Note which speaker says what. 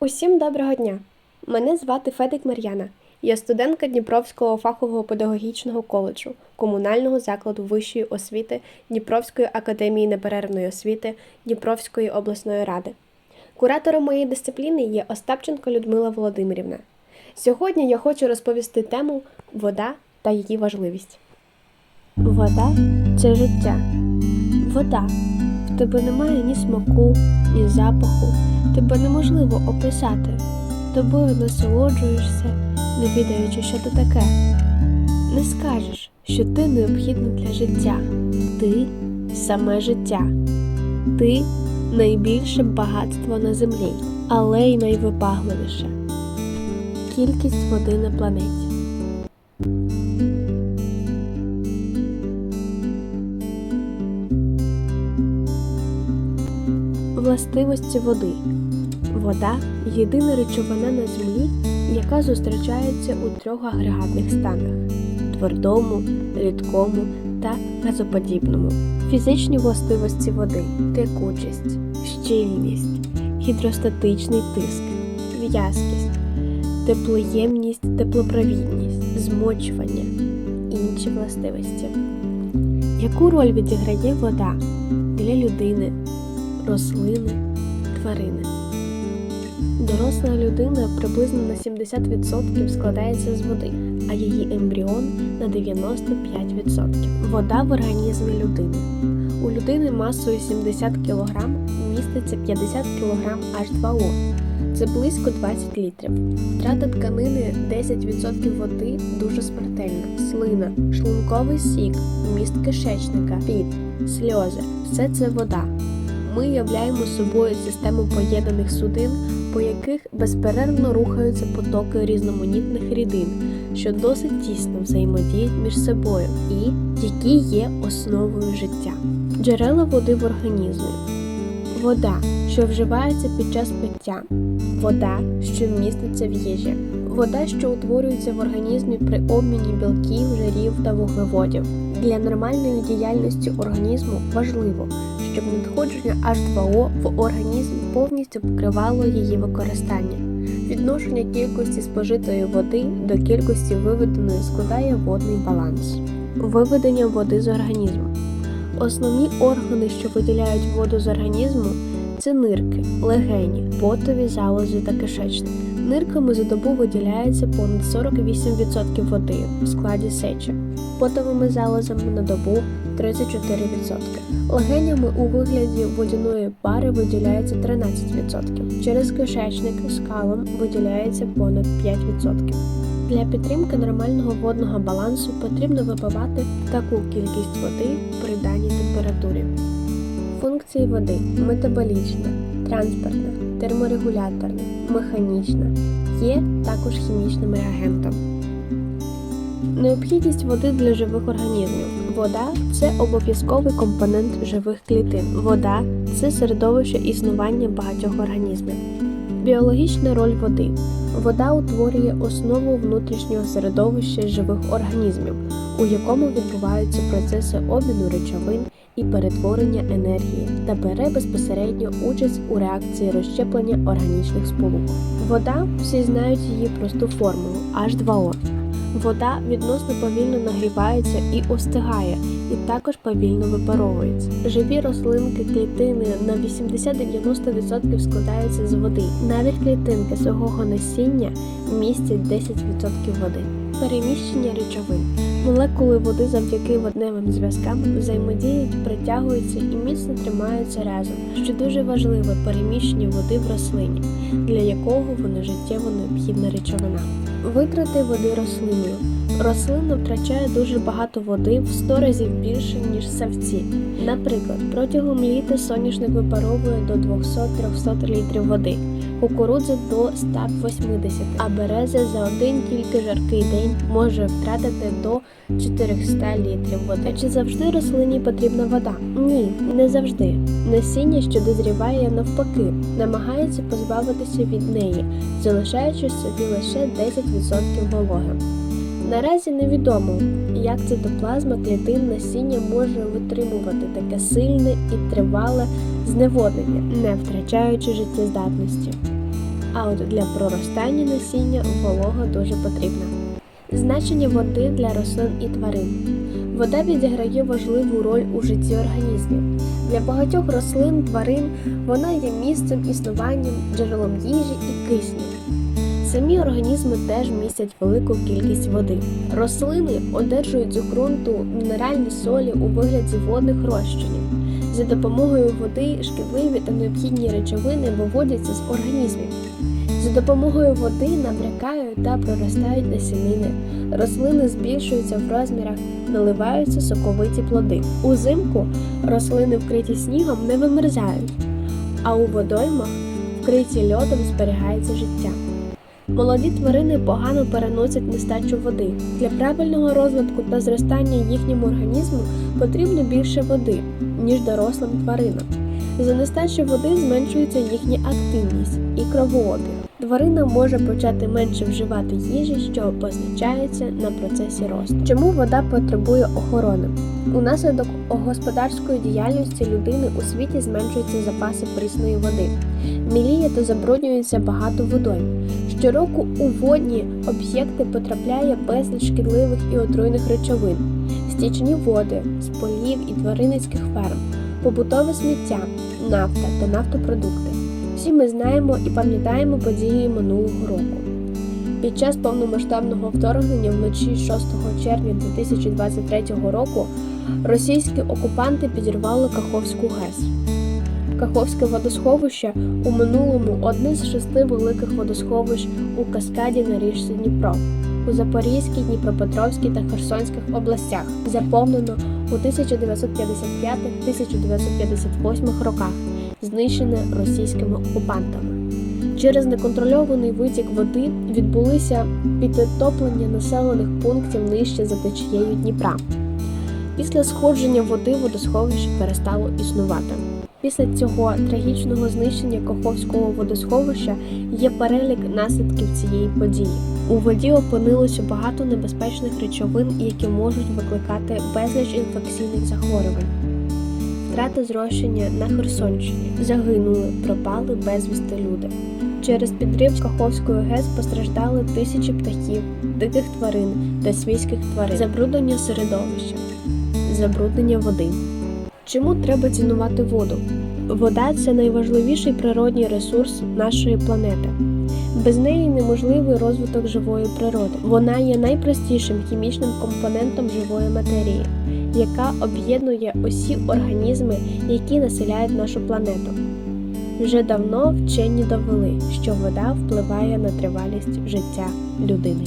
Speaker 1: Усім доброго дня! Мене звати Федик Мар'яна. Я студентка Дніпровського фахового педагогічного коледжу комунального закладу вищої освіти Дніпровської академії неперервної освіти Дніпровської обласної ради. Куратором моєї дисципліни є Остапченко Людмила Володимирівна. Сьогодні я хочу розповісти тему вода та її важливість. Вода це життя. Вода. В тебе немає ні смаку, ні запаху. Тебе неможливо описати. Тобою насолоджуєшся, не відаючи, що ти таке. Не скажеш, що ти необхідна для життя. Ти саме життя. Ти найбільше багатство на землі, але й найвипагливіше. Кількість води на планеті. Властивості води. Вода єдина речовина на землі, яка зустрічається у трьох агрегатних станах твердому, рідкому та газоподібному. Фізичні властивості води текучість, щільність, гідростатичний тиск, в'язкість, теплоємність, теплопровідність, змочування, інші властивості. Яку роль відіграє вода для людини, рослини, тварини? Доросла людина приблизно на 70% складається з води, а її ембріон на 95%. Вода в організмі людини. У людини масою 70 кг міститься 50 кг H2O. Це близько 20 літрів. Втрата тканини 10% води дуже смертельна. Слина, шлунковий сік, міст кишечника, піт, сльози все це вода. Ми являємо собою систему поєднаних судин, по яких безперервно рухаються потоки різноманітних рідин, що досить тісно взаємодіють між собою і які є основою життя. Джерела води в організмі. Вода, що вживається під час пиття, вода, що міститься в їжі, вода, що утворюється в організмі при обміні білків, жирів та вуглеводів. Для нормальної діяльності організму важливо, щоб надходження H2O в організм повністю покривало її використання. Відношення кількості спожитої води до кількості виведеної складає водний баланс. Виведення води з організму. Основні органи, що виділяють воду з організму, це нирки, легені, потові залози та кишечник. Нирками за добу виділяється понад 48% води в складі сечі, потовими залозами на добу 34%. Легенями у вигляді водяної пари виділяється 13%. Через кишечник скалом виділяється понад 5%. Для підтримки нормального водного балансу потрібно випивати таку кількість води при даній температурі. Функції води метаболічна, транспортна, терморегуляторна, механічна, є також хімічним реагентом. Необхідність води для живих організмів. Вода це обов'язковий компонент живих клітин. Вода це середовище існування багатьох організмів. Біологічна роль води. Вода утворює основу внутрішнього середовища живих організмів, у якому відбуваються процеси обміну речовин і перетворення енергії та бере безпосередньо участь у реакції розщеплення органічних сполук. Вода всі знають її просту формулу H2O. Вода відносно повільно нагрівається і остигає, і також повільно випаровується. Живі рослинки клітини на 80-90% складаються з води. Навіть клітинки сухого насіння містять 10% води. Переміщення речовин. Молекули води завдяки водневим зв'язкам взаємодіють, притягуються і міцно тримаються разом, що дуже важливе переміщення води в рослині, для якого вона життєво необхідна речовина. Витрати води рослиною. Рослина втрачає дуже багато води в 100 разів більше, ніж савці. Наприклад, протягом літа соняшник випаровує до 200-300 літрів води, кукурудза до 180, а береза за один тільки жаркий день може втратити до 400 літрів води. Чи завжди рослині потрібна вода? Ні, не завжди. Насіння, що дозріває навпаки, намагається позбавитися від неї, залишаючи собі лише 10% вологи. Наразі невідомо, як цитоплазма клітин насіння може витримувати таке сильне і тривале зневоднення, не втрачаючи життєздатності. а от для проростання насіння волога дуже потрібна. Значення води для рослин і тварин. Вода відіграє важливу роль у житті організмів. Для багатьох рослин, тварин вона є місцем існування, джерелом їжі і кисню. Самі організми теж містять велику кількість води. Рослини одержують з ґрунту мінеральні солі у вигляді водних розчинів. За допомогою води шкідливі та необхідні речовини виводяться з організмів. За допомогою води набрякають та проростають насінини. Рослини збільшуються в розмірах, наливаються соковиті плоди. Узимку рослини, вкриті снігом, не вимерзають, а у водоймах, вкриті льодом, зберігається життя. Молоді тварини погано переносять нестачу води. Для правильного розвитку та зростання їхньому організму потрібно більше води, ніж дорослим тваринам. За нестачу води зменшується їхня активність і кровообіг. Тварина може почати менше вживати їжі, що позначається на процесі росту. Чому вода потребує охорони? Унаслідок господарської діяльності людини у світі зменшуються запаси прісної води. Міліє та забруднюється багато водойм. Щороку у водні об'єкти потрапляє безліч шкідливих і отруйних речовин, стічні води з полів і тваринницьких ферм, побутове сміття, нафта та нафтопродукти. Всі ми знаємо і пам'ятаємо події минулого року. Під час повномасштабного вторгнення вночі 6 червня 2023 року російські окупанти підірвали Каховську ГЕС. Каховське водосховище у минулому одне з шести великих водосховищ у каскаді на річці Дніпро у Запорізькій, Дніпропетровській та Херсонських областях, заповнено у 1955-1958 роках, знищене російськими окупантами. Через неконтрольований витік води відбулися підтоплення населених пунктів нижче за течією Дніпра. Після сходження води водосховище перестало існувати. Після цього трагічного знищення Каховського водосховища є перелік наслідків цієї події. У воді опинилося багато небезпечних речовин, які можуть викликати безліч інфекційних захворювань. Втрата зрощення на Херсонщині загинули, пропали безвісти люди. Через підрив Каховської ГЕС постраждали тисячі птахів, диких тварин та свійських тварин, забруднення середовища, забруднення води. Чому треба цінувати воду? Вода це найважливіший природній ресурс нашої планети. Без неї неможливий розвиток живої природи. Вона є найпростішим хімічним компонентом живої матерії, яка об'єднує усі організми, які населяють нашу планету. Вже давно вчені довели, що вода впливає на тривалість життя людини.